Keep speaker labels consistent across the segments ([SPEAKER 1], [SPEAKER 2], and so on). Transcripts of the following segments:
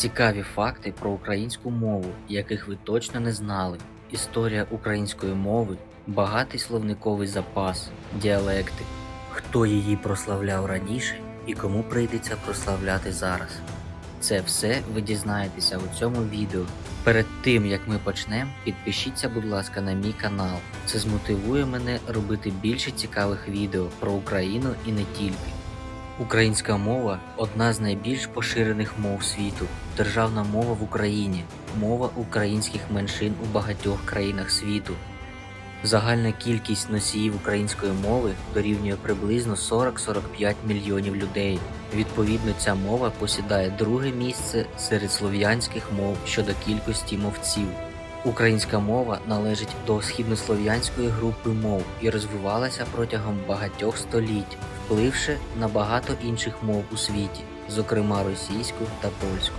[SPEAKER 1] Цікаві факти про українську мову, яких ви точно не знали. Історія української мови, багатий словниковий запас, діалекти, хто її прославляв раніше і кому прийдеться прославляти зараз. Це все ви дізнаєтеся у цьому відео. Перед тим як ми почнемо, підпишіться, будь ласка, на мій канал. Це змотивує мене робити більше цікавих відео про Україну і не тільки. Українська мова одна з найбільш поширених мов світу, державна мова в Україні, мова українських меншин у багатьох країнах світу. Загальна кількість носіїв української мови дорівнює приблизно 40-45 мільйонів людей. Відповідно, ця мова посідає друге місце серед слов'янських мов щодо кількості мовців. Українська мова належить до східнослов'янської групи мов і розвивалася протягом багатьох століть, впливши на багато інших мов у світі, зокрема російську та польську.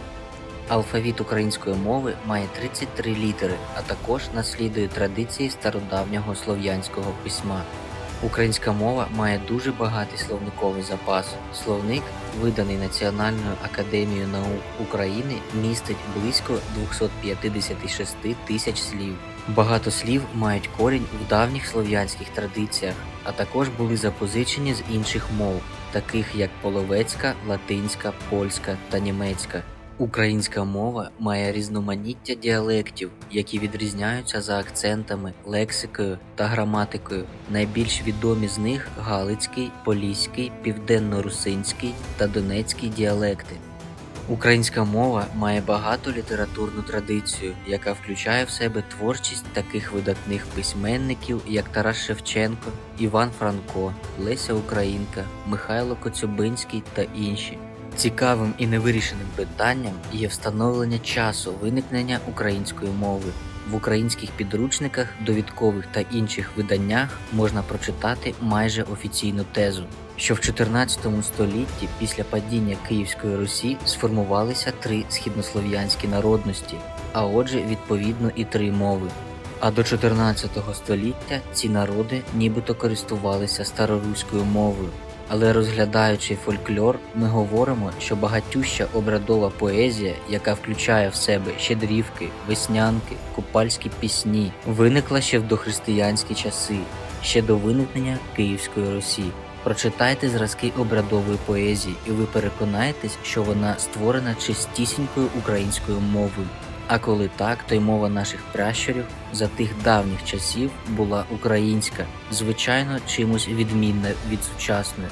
[SPEAKER 1] Алфавіт української мови має 33 літери, а також наслідує традиції стародавнього слов'янського письма. Українська мова має дуже багатий словниковий запас. Словник, виданий Національною академією наук України, містить близько 256 тисяч слів. Багато слів мають корінь в давніх слов'янських традиціях, а також були запозичені з інших мов, таких як половецька, латинська, польська та німецька. Українська мова має різноманіття діалектів, які відрізняються за акцентами, лексикою та граматикою. Найбільш відомі з них Галицький, Поліський, Південно-Русинський та Донецький діалекти. Українська мова має багату літературну традицію, яка включає в себе творчість таких видатних письменників, як Тарас Шевченко, Іван Франко, Леся Українка, Михайло Коцюбинський та інші. Цікавим і невирішеним питанням є встановлення часу виникнення української мови. В українських підручниках, довідкових та інших виданнях можна прочитати майже офіційну тезу, що в 14 столітті після падіння Київської Русі сформувалися три східнослов'янські народності, а отже, відповідно і три мови. А до 14 століття ці народи нібито користувалися староруською мовою. Але розглядаючи фольклор, ми говоримо, що багатюща обрядова поезія, яка включає в себе щедрівки, веснянки, купальські пісні, виникла ще в дохристиянські часи, ще до виникнення Київської Русі. Прочитайте зразки обрядової поезії, і ви переконаєтесь, що вона створена чистісінькою українською мовою. А коли так, то й мова наших пращурів за тих давніх часів була українська, звичайно, чимось відмінна від сучасної.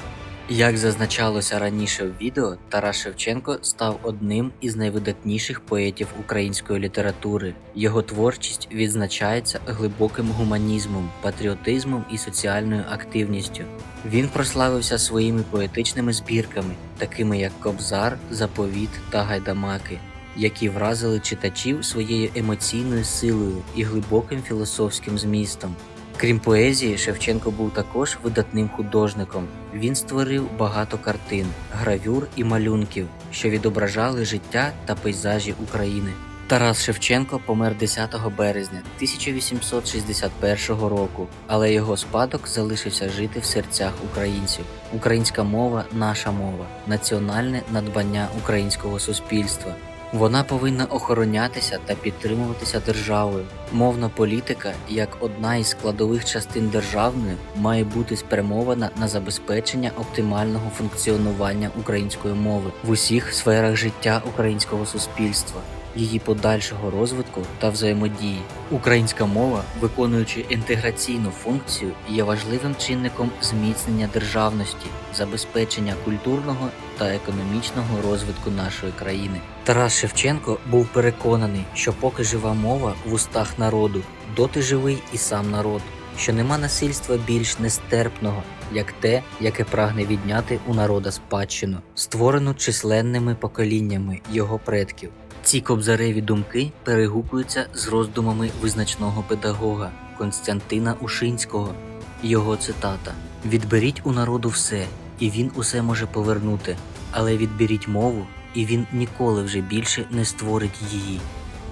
[SPEAKER 1] Як зазначалося раніше в відео, Тарас Шевченко став одним із найвидатніших поетів української літератури. Його творчість відзначається глибоким гуманізмом, патріотизмом і соціальною активністю. Він прославився своїми поетичними збірками, такими як Кобзар, Заповіт та Гайдамаки які вразили читачів своєю емоційною силою і глибоким філософським змістом. Крім поезії, Шевченко був також видатним художником. Він створив багато картин, гравюр і малюнків, що відображали життя та пейзажі України. Тарас Шевченко помер 10 березня 1861 року, але його спадок залишився жити в серцях українців. Українська мова наша мова, національне надбання українського суспільства. Вона повинна охоронятися та підтримуватися державою. Мовна політика, як одна із складових частин державної, має бути спрямована на забезпечення оптимального функціонування української мови в усіх сферах життя українського суспільства. Її подальшого розвитку та взаємодії. Українська мова, виконуючи інтеграційну функцію, є важливим чинником зміцнення державності, забезпечення культурного та економічного розвитку нашої країни. Тарас Шевченко був переконаний, що поки жива мова в устах народу, доти живий і сам народ, що нема насильства більш нестерпного, як те, яке прагне відняти у народа спадщину, створену численними поколіннями його предків. Ці кобзареві думки перегукуються з роздумами визначного педагога Константина Ушинського. Його цитата: Відберіть у народу все, і він усе може повернути, але відберіть мову, і він ніколи вже більше не створить її.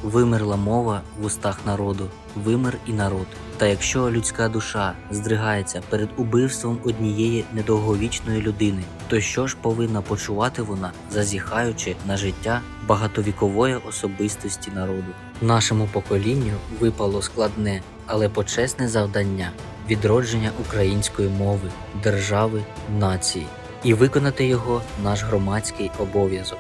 [SPEAKER 1] Вимерла мова в устах народу, вимер і народ. Та якщо людська душа здригається перед убивством однієї недовговічної людини, То що ж повинна почувати вона, зазіхаючи на життя багатовікової особистості народу? Нашому поколінню випало складне, але почесне завдання відродження української мови, держави, нації, і виконати його наш громадський обов'язок.